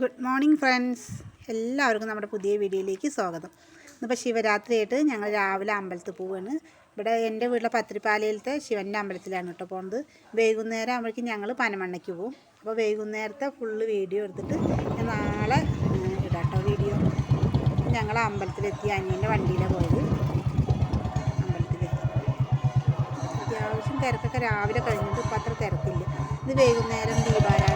Good morning friends. എല്ലാവർക്കും നമ്മുടെ പുതിയ വീഡിയോയിലേക്ക് സ്വാഗതം. ഇന്നിപ്പോൾ ശിവരാത്രിയായിട്ട് ഞങ്ങൾ രാവിലെ അമ്പലത്തിൽ പോവുകയാണ് ഇവിടെ എന്റെ വീട്ടിലെ പത്രിപ്പാലയിലത്തെ ശിവന്റെ അമ്പലത്തിലാണ് കേട്ടോ പോകുന്നത് വൈകുന്നേരം ആകുമ്പോഴേക്കും ഞങ്ങൾ പനമണ്ണയ്ക്ക് പോവും. അപ്പോൾ വൈകുന്നേരത്തെ ഫുള്ള് വീഡിയോ എടുത്തിട്ട് ഞാൻ നാളെ ഇടാട്ടോ വീഡിയോ. ഞങ്ങൾ അമ്പലത്തിലെത്തി അനിയന്റെ വണ്ടിയിലാണ് പോയത്. അമ്പലത്തിലെത്തി. അത്യാവശ്യം തിരക്കൊക്കെ രാവിലെ കഴിഞ്ഞിട്ട് ഇപ്പം അത്ര തിരക്കില്ല. ഇത് വൈകുന്നേരം ദീപാരാധനയ്ക്കുള്ള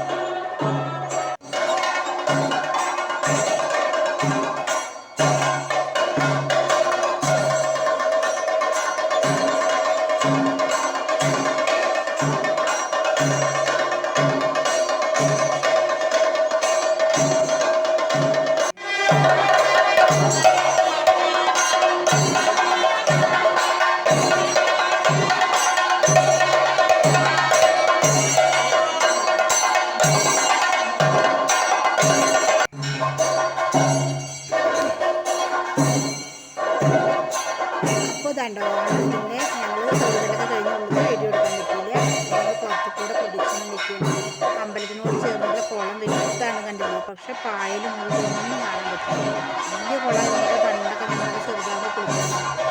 അപ്പോൾ ഓണത്തിന്റെ ഞങ്ങൾ തൊഴിലൊക്കെ കഴിഞ്ഞ് ഉള്ളിൽ വീഡിയോ കൊടുക്കാൻ പറ്റിയില്ല. ഞങ്ങൾ കുറച്ച് കൂടെ പ്രദക്ഷിണം നിൽക്കുന്നു അമ്പലത്തിനോട് ചേർന്നുള്ള കുളം വലിയതാണ് കണ്ടിരുന്നത്. പക്ഷെ പായലും ഒന്നും കാണാൻ പറ്റില്ല വലിയ കുളം നമുക്ക് പണ്ടൊക്കെ ഞങ്ങൾ ചെറുതാകുമ്പോൾ കൊടുക്കുന്നത്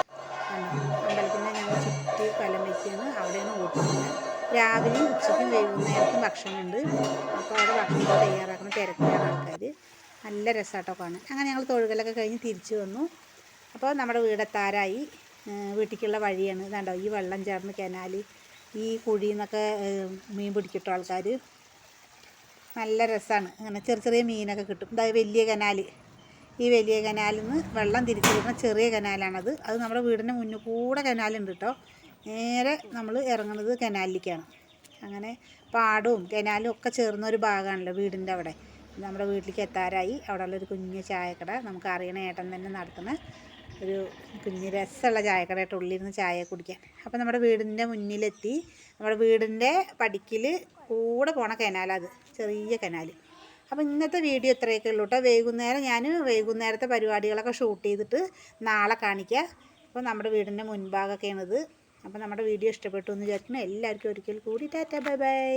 അമ്പലത്തിന്റെ ഞങ്ങൾ ചുറ്റി കലം വയ്ക്കുകയാണ് അവിടെയാണ് ഓട്ടുന്നത് രാവിലെയും ഉച്ചയ്ക്കും വൈകുന്നേരത്തും ഭക്ഷണമുണ്ട്. അപ്പോൾ അവിടെ ഭക്ഷണം തയ്യാറാക്കുന്ന തിരക്കിലാണ് ആൾക്കാർ നല്ല രസമാട്ടോ കാണാൻ. അങ്ങനെ ഞങ്ങൾ തൊഴുകലൊക്കെ കഴിഞ്ഞ് തിരിച്ചു വന്നു. അപ്പോൾ നമ്മുടെ വീടെത്താരായി വീട്ടിലേക്കുള്ള വഴിയാണ്. ഇതാണ്ടോ ഈ വെള്ളം ചേർന്ന് കനാൽ ഈ കുഴിയിൽ നിന്നൊക്കെ മീൻ പിടിക്കട്ടോ ആൾക്കാർ നല്ല രസമാണ് അങ്ങനെ ചെറിയ ചെറിയ മീനൊക്കെ കിട്ടും. ഇതാ വലിയ കനാൽ ഈ വലിയ കനാലിൽ നിന്ന് വെള്ളം തിരിച്ചു വരുന്ന ചെറിയ കനാലാണത്. അത് നമ്മുടെ വീടിന്റെ മുന്നിൽ കൂടെ കനാലുണ്ട് കേട്ടോ നേരെ നമ്മൾ ഇറങ്ങുന്നത് കനാലിലേക്കാണ്. അങ്ങനെ പാടവും കനാലും ഒക്കെ ചേർന്ന ഒരു ഭാഗമാണല്ലോ വീടിന്റെ അവിടെ. നമ്മുടെ വീട്ടിലേക്ക് എത്താറായി. അവിടെ ഉള്ളൊരു കുഞ്ഞ് ചായക്കട. നമുക്ക് അറിയണ ഏട്ടൻ തന്നെ നടത്തുന്ന ഒരു കുഞ്ഞ് രസമുള്ള ചായക്കടയായിട്ട് ഉള്ളിരുന്ന് ചായ കുടിക്കാൻ. അപ്പോൾ നമ്മുടെ വീടിന്റെ മുന്നിലെത്തി. നമ്മുടെ വീടിന്റെ പടിക്കിൽ കൂടെ പോണ കനാലത് ചെറിയ കനാൽ. അപ്പോൾ ഇന്നത്തെ വീഡിയോ ഇത്രയൊക്കെ ഉള്ളൂ കേട്ടോ. വൈകുന്നേരം ഞാൻ വൈകുന്നേരത്തെ പരിപാടികളൊക്കെ ഷൂട്ട് ചെയ്തിട്ട് നാളെ കാണിക്കുക അപ്പോൾ നമ്മുടെ വീടിന്റെ മുൻഭാഗമൊക്കെയാണിത്. അപ്പോൾ നമ്മുടെ വീഡിയോ ഇഷ്ടപ്പെട്ടു എന്ന് വിചാരിക്കുന്നു. എല്ലാവർക്കും ഒരിക്കൽ കൂടി ടാറ്റ ബൈ ബൈ.